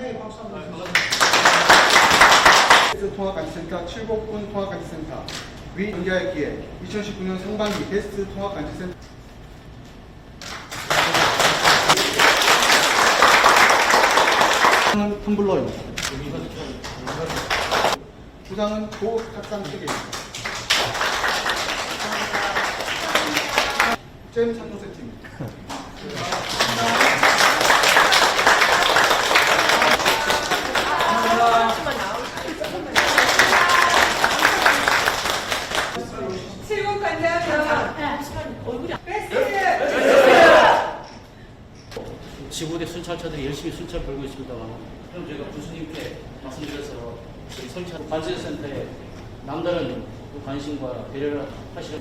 간단하게 박수 한번 주세요. 베스트 통합간지센터 7곡군 통합간지센터 위 연기할 기회 2019년 상반기 베스트 통합간지센터 은 텀블러입니다. 부상은 고탁상 책입니다. 잼 3종 세트입니다. 베스트 지구대 순찰차들이 열심히 순찰 벌고 있습니다만 그럼 저희가 군수님께 말씀드려서 저희 설치한 관제센터에 남다른 관심과 배려를 하시는